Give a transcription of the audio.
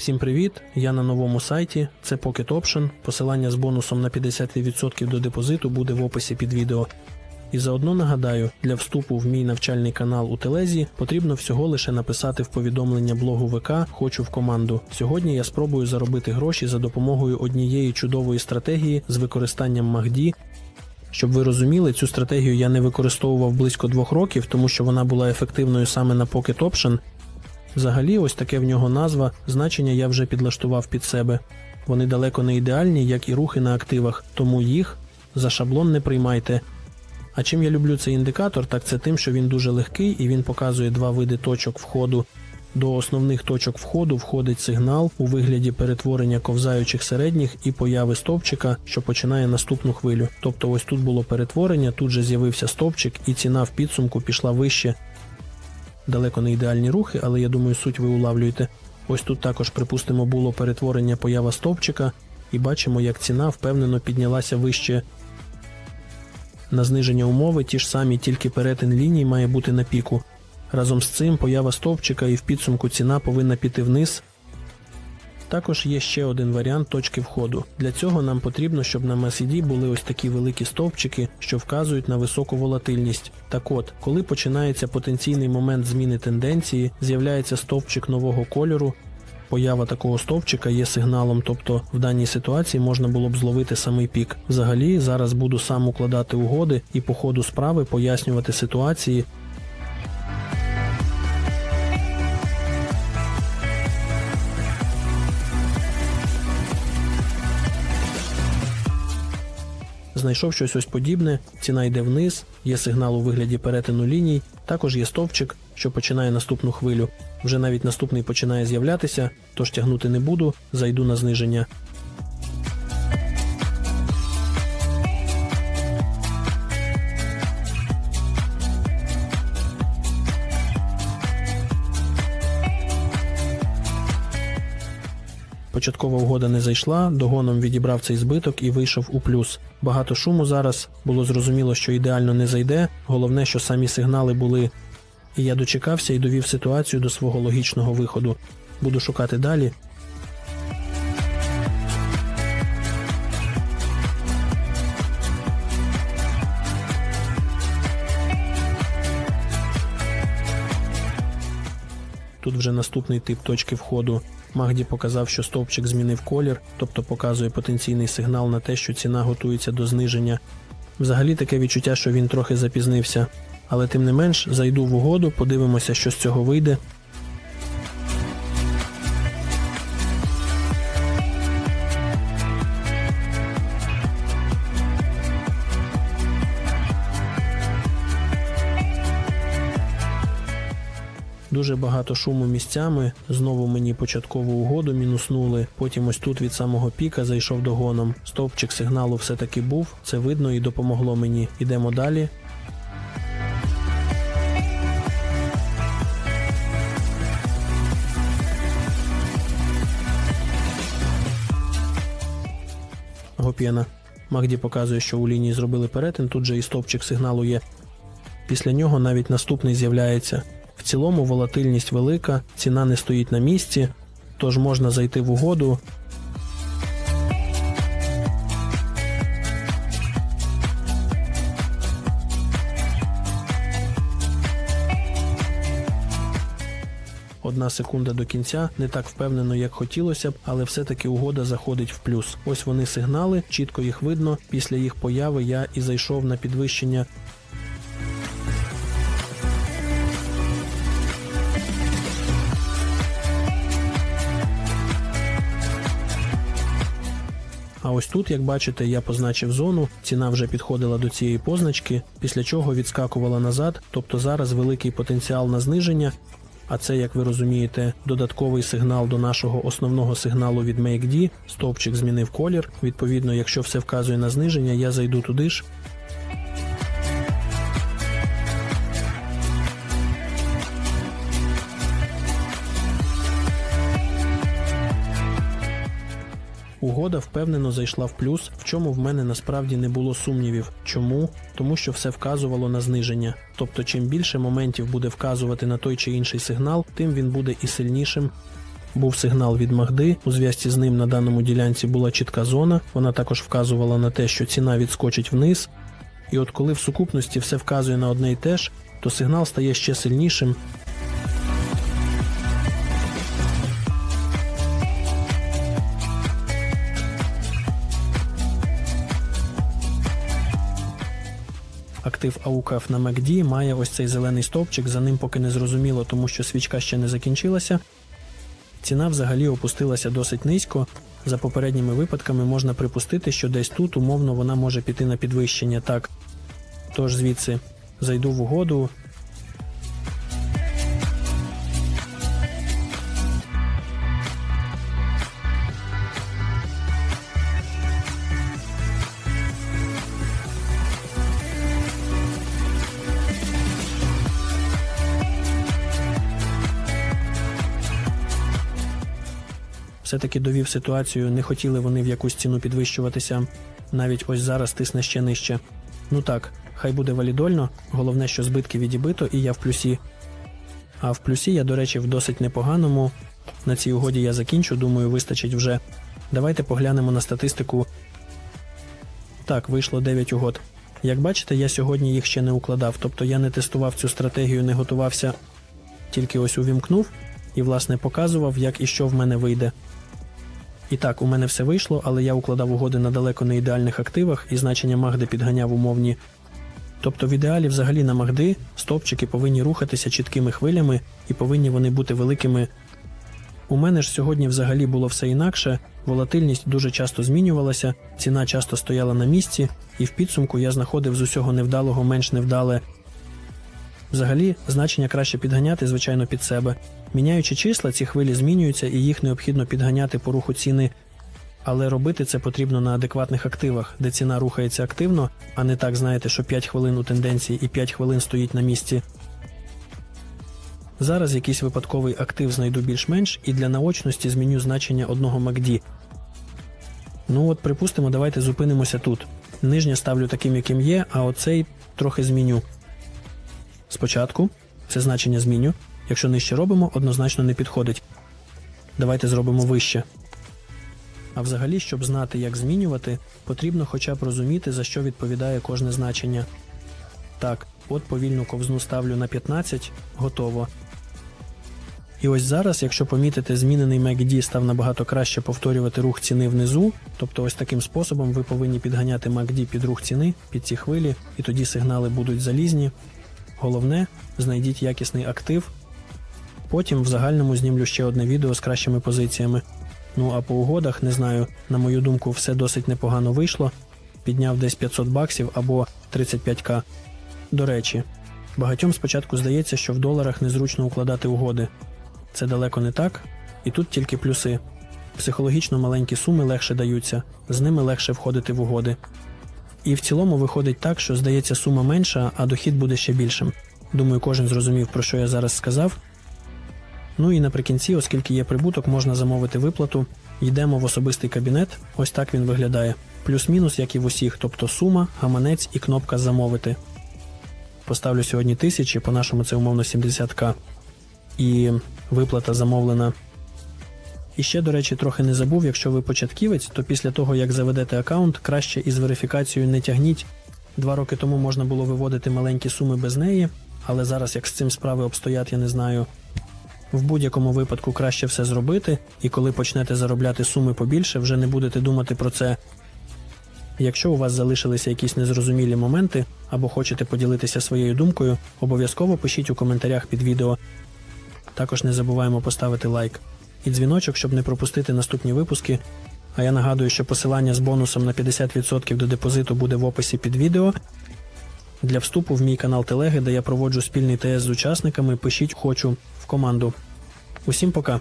Всім привіт! Я на новому сайті. Це Pocket Option. Посилання з бонусом на 50% до депозиту буде в описі під відео. І заодно нагадаю, для вступу в мій навчальний канал у Телезі потрібно всього лише написати в повідомлення блогу ВК Хочу в команду. Сьогодні я спробую заробити гроші за допомогою однієї чудової стратегії з використанням Магді. Щоб ви розуміли, цю стратегію я не використовував близько двох років, тому що вона була ефективною саме на Pocket Option. Взагалі, ось таке в нього назва, значення я вже підлаштував під себе. Вони далеко не ідеальні, як і рухи на активах, тому їх за шаблон не приймайте. А чим я люблю цей індикатор, так це тим, що він дуже легкий і він показує два види точок входу. До основних точок входу входить сигнал у вигляді перетворення ковзаючих середніх і появи стовпчика, що починає наступну хвилю. Тобто ось тут було перетворення, тут же з'явився стовпчик, і ціна в підсумку пішла вище. Далеко не ідеальні рухи, але я думаю, суть ви улавлюєте. Ось тут також, припустимо, було перетворення поява стовпчика, і бачимо, як ціна впевнено піднялася вище. На зниження умови ті ж самі, тільки перетин ліній має бути на піку. Разом з цим поява стовпчика і в підсумку ціна повинна піти вниз. Також є ще один варіант точки входу. Для цього нам потрібно, щоб на MACD були ось такі великі стовпчики, що вказують на високу волатильність. Так от, коли починається потенційний момент зміни тенденції, з'являється стовпчик нового кольору. Поява такого стовпчика є сигналом, тобто в даній ситуації можна було б зловити самий пік. Взагалі, зараз буду сам укладати угоди і по ходу справи пояснювати ситуації, Знайшов щось ось подібне, ціна йде вниз, є сигнал у вигляді перетину ліній, також є стовпчик, що починає наступну хвилю. Вже навіть наступний починає з'являтися, тож тягнути не буду, зайду на зниження. Початкова угода не зайшла, догоном відібрав цей збиток і вийшов у плюс. Багато шуму зараз, було зрозуміло, що ідеально не зайде. Головне, що самі сигнали були. І я дочекався і довів ситуацію до свого логічного виходу. Буду шукати далі. Тут вже наступний тип точки входу. Магді показав, що стовпчик змінив колір, тобто показує потенційний сигнал на те, що ціна готується до зниження. Взагалі таке відчуття, що він трохи запізнився. Але тим не менш, зайду в угоду, подивимося, що з цього вийде. Дуже багато шуму місцями. Знову мені початкову угоду мінуснули. Потім ось тут від самого піка зайшов догоном. Стовпчик сигналу все-таки був. Це видно і допомогло мені. Ідемо далі. Гоп'єна. Магді показує, що у лінії зробили перетин, тут же і стовпчик сигналу є. Після нього навіть наступний з'являється. В цілому волатильність велика, ціна не стоїть на місці, тож можна зайти в угоду. Одна секунда до кінця не так впевнено, як хотілося б, але все-таки угода заходить в плюс. Ось вони сигнали, чітко їх видно. Після їх появи я і зайшов на підвищення ось тут, як бачите, я позначив зону, ціна вже підходила до цієї позначки, після чого відскакувала назад, тобто зараз великий потенціал на зниження. А це, як ви розумієте, додатковий сигнал до нашого основного сигналу від MakeD. Стовпчик змінив колір. Відповідно, якщо все вказує на зниження, я зайду туди ж. Угода впевнено зайшла в плюс, в чому в мене насправді не було сумнівів. Чому? Тому що все вказувало на зниження. Тобто, чим більше моментів буде вказувати на той чи інший сигнал, тим він буде і сильнішим. був сигнал від Магди. У зв'язці з ним на даному ділянці була чітка зона. Вона також вказувала на те, що ціна відскочить вниз. І от коли в сукупності все вказує на одне й те ж, то сигнал стає ще сильнішим. Актив AUKF на MACD має ось цей зелений стовпчик, за ним поки не зрозуміло, тому що свічка ще не закінчилася. Ціна взагалі опустилася досить низько. За попередніми випадками можна припустити, що десь тут умовно вона може піти на підвищення. Так. Тож звідси зайду в угоду. Все-таки довів ситуацію, не хотіли вони в якусь ціну підвищуватися. Навіть ось зараз тисне ще нижче. Ну так, хай буде валідольно, головне, що збитки відібито, і я в плюсі. А в плюсі я, до речі, в досить непоганому. На цій угоді я закінчу, думаю, вистачить вже. Давайте поглянемо на статистику. Так, вийшло 9 угод. Як бачите, я сьогодні їх ще не укладав, тобто я не тестував цю стратегію, не готувався, тільки ось увімкнув і, власне, показував, як і що в мене вийде. І так, у мене все вийшло, але я укладав угоди на далеко не ідеальних активах і значення Магди підганяв умовні. Тобто в ідеалі взагалі на Магди стопчики повинні рухатися чіткими хвилями і повинні вони бути великими. У мене ж сьогодні взагалі було все інакше, волатильність дуже часто змінювалася, ціна часто стояла на місці, і в підсумку я знаходив з усього невдалого менш невдале. Взагалі, значення краще підганяти, звичайно, під себе. Міняючи числа, ці хвилі змінюються і їх необхідно підганяти по руху ціни. Але робити це потрібно на адекватних активах, де ціна рухається активно, а не так, знаєте, що 5 хвилин у тенденції і 5 хвилин стоїть на місці. Зараз якийсь випадковий актив знайду більш-менш і для наочності зміню значення одного MACD. Ну от, припустимо, давайте зупинимося тут. Нижнє ставлю таким, яким є, а оцей трохи зміню. Спочатку це значення зміню. Якщо нижче робимо, однозначно не підходить. Давайте зробимо вище. А взагалі, щоб знати, як змінювати, потрібно хоча б розуміти, за що відповідає кожне значення. Так, от повільну ковзну ставлю на 15, готово. І ось зараз, якщо помітите, змінений MACD став набагато краще повторювати рух ціни внизу, тобто ось таким способом ви повинні підганяти MACD під рух ціни, під ці хвилі, і тоді сигнали будуть залізні. Головне, знайдіть якісний актив. Потім в загальному знімлю ще одне відео з кращими позиціями. Ну а по угодах, не знаю, на мою думку, все досить непогано вийшло. Підняв десь 500 баксів або 35к. До речі, багатьом спочатку здається, що в доларах незручно укладати угоди. Це далеко не так, і тут тільки плюси. Психологічно маленькі суми легше даються, з ними легше входити в угоди. І в цілому виходить так, що здається сума менша, а дохід буде ще більшим. Думаю, кожен зрозумів, про що я зараз сказав. Ну і наприкінці, оскільки є прибуток, можна замовити виплату. Йдемо в особистий кабінет. Ось так він виглядає. Плюс-мінус, як і в усіх, тобто сума, гаманець і кнопка замовити. Поставлю сьогодні тисячі, по-нашому це умовно 70к. І виплата замовлена. І ще, до речі, трохи не забув, якщо ви початківець, то після того, як заведете аккаунт, краще із верифікацією не тягніть. Два роки тому можна було виводити маленькі суми без неї, але зараз, як з цим справи обстоять, я не знаю. В будь-якому випадку краще все зробити, і коли почнете заробляти суми побільше, вже не будете думати про це. Якщо у вас залишилися якісь незрозумілі моменти або хочете поділитися своєю думкою, обов'язково пишіть у коментарях під відео. Також не забуваємо поставити лайк і дзвіночок, щоб не пропустити наступні випуски. А я нагадую, що посилання з бонусом на 50% до депозиту буде в описі під відео. Для вступу в мій канал Телеги, де я проводжу спільний ТС з учасниками, пишіть хочу в команду. Усім пока!